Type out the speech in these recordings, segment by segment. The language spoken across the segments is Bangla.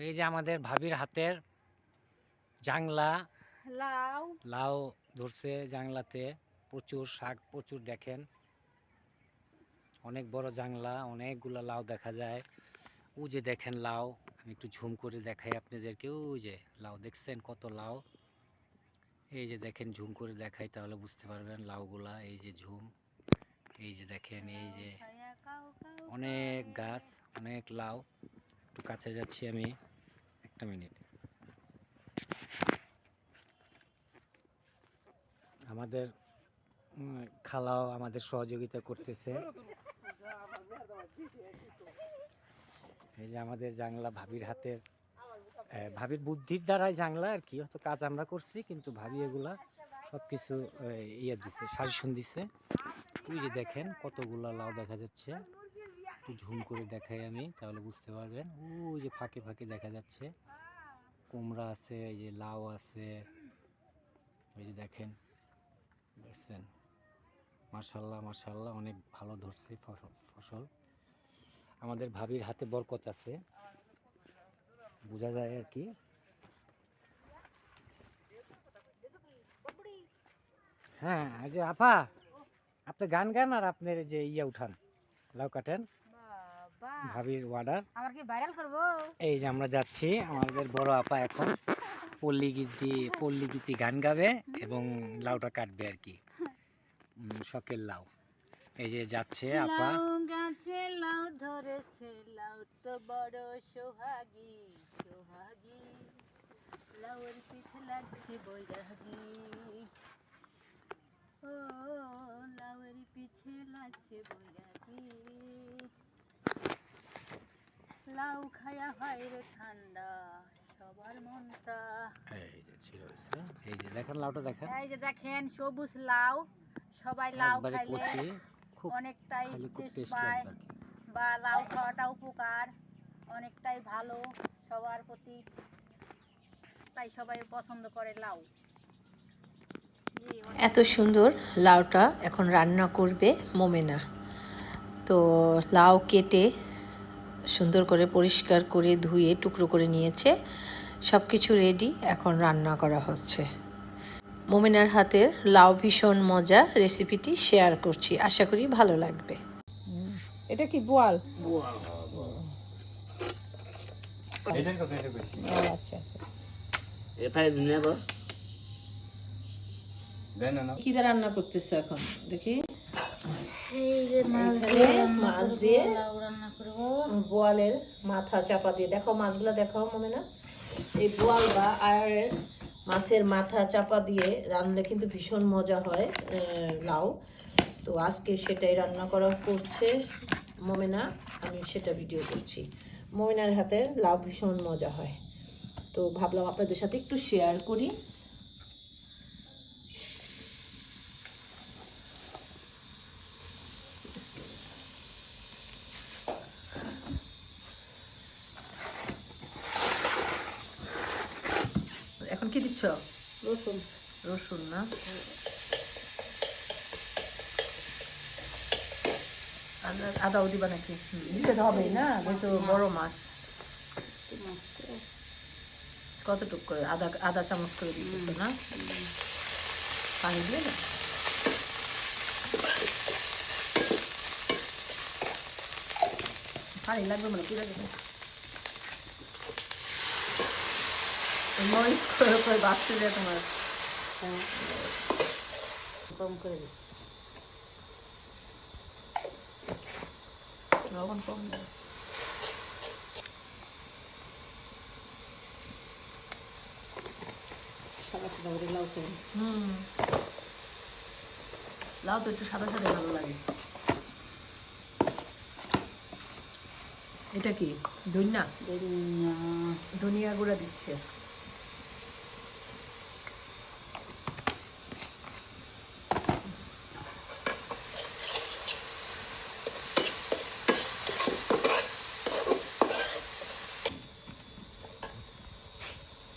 এই যে আমাদের ভাবির হাতের জাংলা। লাউ। লাউ ধরছে জাংলাতে। প্রচুর শাক প্রচুর দেখেন। অনেক বড় জাংলা অনেকগুলো লাউ দেখা যায়। ও যে দেখেন লাউ আমি একটু ঝুম করে দেখাই আপনাদেরকে। ওই যে লাউ দেখছেন কত লাউ? এই যে দেখেন ঝুম করে দেখাই তাহলে বুঝতে পারবেন লাউগুলা এই যে ঝুম। এই যে দেখেন এই যে অনেক গাছ অনেক লাউ। একটু কাছে যাচ্ছি আমি। একটা মিনিট। আমাদের খালাও আমাদের সহযোগিতা করতেছে। এই যে আমাদের জাংলা ভাবির হাতের ভাবির বুদ্ধির দ্বারাই জাংলা আর কি হয়তো কাজ আমরা করছি, কিন্তু ভাবি এগুলা সব কিছু ইয়ে দিছে, সাজেশন দিছে। ওই যে দেখেন কতগুলা লাউ দেখা যাচ্ছে। একটু ঝুম করে দেখাই আমি, তাহলে বুঝতে পারবেন। ওই যে ফাঁকে ফাঁকে দেখা যাচ্ছে। কুমড়া আছে, এই যে লাউ আছে। এই যে দেখেন, দেখছেন? মার্শাল্লাহ মার্শাল্লাহ অনেক ভালো ধরছে ফসল। আমাদের ভাবির হাতে বরকত আছে। বোঝা যায় আর কি? হ্যাঁ যে আপা, আপনি গান গান আর আপনার যে ইয়ে উঠান, লাউ কাটেন। ভাবির ওয়ার্ডার আমার কি ভাইরাল করব? এই যে আমরা যাচ্ছি আমাদের বড় আপা এখন পল্লী গীতি পল্লী গীতি গান গাবে এবং লাউটা কাটবে আর কি। শখের লাউ। এই যে যাচ্ছে আপা। গাছে লাউ ধরেছে লাউ তো বড় সোহাগী সোহাগী। লাউয়ের পিছে লাগছে বৈরাগী। ও লাউয়ের পিছে লাগছে বৈরাগী। লাউ খায়া হয় রে ঠান্ডা সবার মনটা এই যে ছিল হইছে। এই যে দেখেন লাউটা দেখেন। এই যে দেখেন সবুজ লাউ সবাই লাউ খাইলে খুব অনেকটাই টেস্ট পায় বা লাউ খাওয়াটা উপকার অনেকটাই ভালো সবার প্রতি। তাই সবাই পছন্দ করে লাউ। এত সুন্দর লাউটা এখন রান্না করবে মোমেনা। তো লাউ কেটে সুন্দর করে পরিষ্কার করে ধুয়ে টুকরো করে নিয়েছে। সব কিছু রেডি এখন রান্না করা হচ্ছে। মোমেনার হাতের লাউ ভীষণ মজা রেসিপিটি শেয়ার করছি। আশা করি ভালো লাগবে। এটা কি বোয়াল? ও আচ্ছা আচ্ছা। কি রান্না করতেছো এখন? দেখি। এই যে মাছ দিয়ে মাছ দিয়ে রান্না করব। বোয়ালের মাথা চাপা দিয়ে। দেখো মাছগুলো দেখাও মনে না? এই বোয়াল বা আয়ারের মাছের মাথা চাপা দিয়ে রান্নলে কিন্তু ভীষণ মজা হয় লাউ। তো আজকে সেটাই রান্না করা করছে মোমেনা আমি সেটা ভিডিও করছি। মোমেনার হাতে লাউ ভীষণ মজা হয়। তো ভাবলাম আপনাদের সাথে একটু শেয়ার করি এখন কি দিচ্ছ? রসুন। রসুন না? আদা- আদাও দিবা নাকি? দিতে তো হবেই না যেহেতু বড় মাছ। কতটুক করে? আদা আদা চামচ করে দিতেছ না? পানি দিয়ে না? পানি লাগবে মানে কি লাগবে মরিচ করে করে বাঁচতে যায় তোমার কম করে দিই। লবণ কম দেয়। লাউ খাই হুম। লাউ তো একটু সাদা সাদা ভালো লাগে। এটা কি? ধনিয়া। ধনিয়া গুঁড়া দিচ্ছে।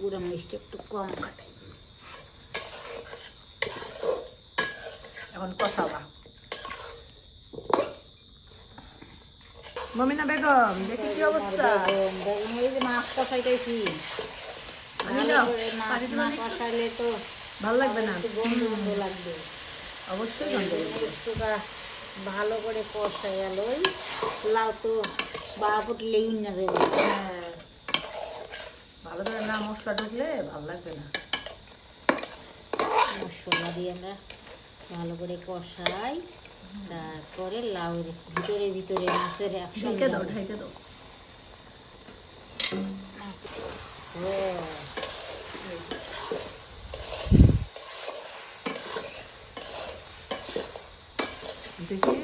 গুঁড়ো মিষ্টি একটু কম কাটাই। এখন কথা বা মমিনা বেগম দেখি কি অবস্থা? বেগুন বেগুন ওই যে মাছ কষাইতেছি। ভালো করে মাছ পানি দিবো না কষাইলে তো ভালো লাগবে না? গন্ধ গন্ধ লাগবে। অবশ্যই গন্ধ ভালো করে কষাই লই লাউ তো বাবা ফুটলেই না দেবো। হ্যাঁ। ভালো করে না মশলা ঢুকলে ভালো লাগবে না। মশলা দিয়ে আমরা ভালো করে কষাই তারপরে লাউয়ের ভিতরে ভিতরে মাছের একসঙ্গে ঢেকে দাও ঢেকে দাও। হ্যাঁ। দেখি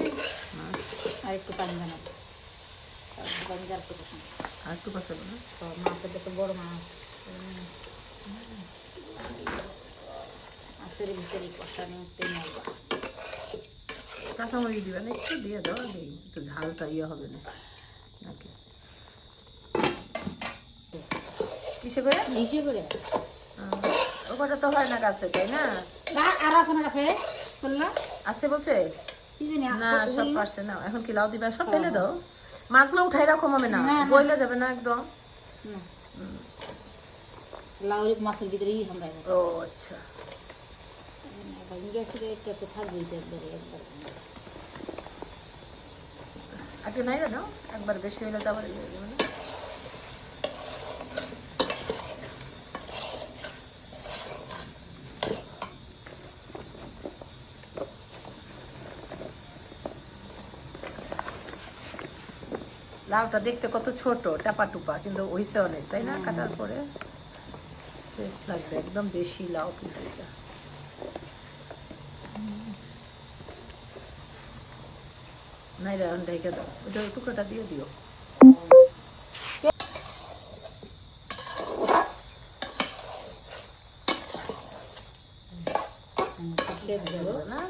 আর একটু পানি বানাবো একটু কষানো আর একটু কষাবো না তো মাছের তো বড় মাছ মাছের ভিতরে কষানো তেল মারবা কাঁচামরিচ দিবে একটু দিয়ে দাও দিই। একটু ঝালটা ইয়ে হবে না। নাকি? কিসে করে? করে ওটা তো হয় না গাছে তাই না? আর আছে না বললাম আছে বলছে? না সব পারছে না। এখন কি লাউ দিবে? সব ফেলে দাও। মাছগুলো উঠাই রাখো মামে। না। বইলে যাবে না একদম? লাউরি মাছের ভিতরেই আমরা ও আচ্ছা। গ্যাসের একটু একটু থাকবেই তো একবারে একবার আগে নাই না একবার বেশি হলে তো আবার লাউটা দেখতে কত ছোট টাপা টুপা কিন্তু হইছে অনেক তাই না? কাটার পরে টেস্ট লাগবে একদম দেশি লাউ কিন্তু এটা। নাই রে এখন ঢেকে দাও ওটা টুকরোটা দিয়ে দিও। না?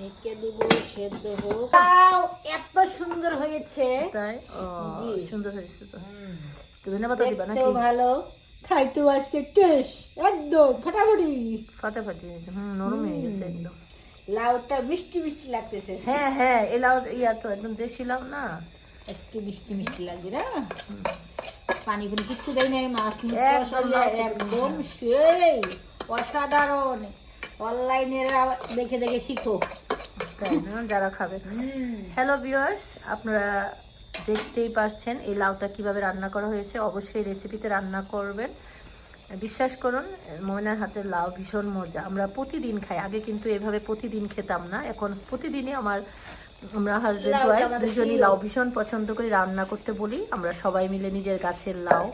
ঢেকে দিব সেদ্ধ হোক। এত সুন্দর হয়েছে। তাই? সুন্দর হয়েছে তো। ধনে দিবা নাকি? ভালো। খাইতেও আজকে টেস্ট একদম ফাটাফাটি। ফাটাফাটি হুম নরম হয়ে গেছে একদম। লাউটা মিষ্টি মিষ্টি লাগতেছে। হ্যাঁ হ্যাঁ এই লাউ ইয়া তো একদম দেশি লাউ না। আজকে মিষ্টি মিষ্টি লাগবে না? পানি ফুনি কিচ্ছু দেয় নাই মাছ একদম সেই অসাধারণ। অনলাইনে দেখে দেখে শিখো। যারা খাবে। হ্যালো ভিউয়ার্স আপনারা দেখতেই পারছেন এই লাউটা কীভাবে রান্না করা হয়েছে। অবশ্যই রেসিপিতে রান্না করবেন। বিশ্বাস করুন ময়নার হাতের লাউ ভীষণ মজা। আমরা প্রতিদিন খাই। আগে কিন্তু এভাবে প্রতিদিন খেতাম না। এখন প্রতিদিনই আমার আমরা হাজব্যান্ড ওয়াইফ দুজনই লাউ ভীষণ পছন্দ করি রান্না করতে বলি। আমরা সবাই মিলে নিজের গাছের লাউ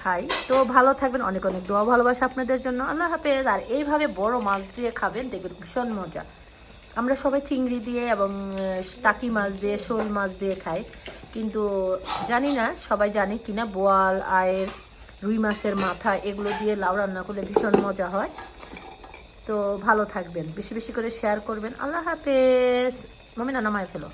খাই। তো ভালো থাকবেন। অনেক অনেক দোয়া ভালোবাসা আপনাদের জন্য। আল্লাহ হাফেজ। আর এইভাবে বড় মাছ দিয়ে খাবেন দেখবেন ভীষণ মজা। আমরা সবাই চিংড়ি দিয়ে এবং টাকি মাছ দিয়ে, শোল মাছ দিয়ে খাই। কিন্তু জানি না সবাই জানে কিনা, বোয়াল, আয়ের, রুই মাছের মাথা, এগুলো দিয়ে লাউ রান্না করলে ভীষণ মজা হয়। তো ভালো থাকবেন, বেশি বেশি করে শেয়ার করবেন। আল্লাহ হাফেজ। মমিনা, নামায় ফেলো।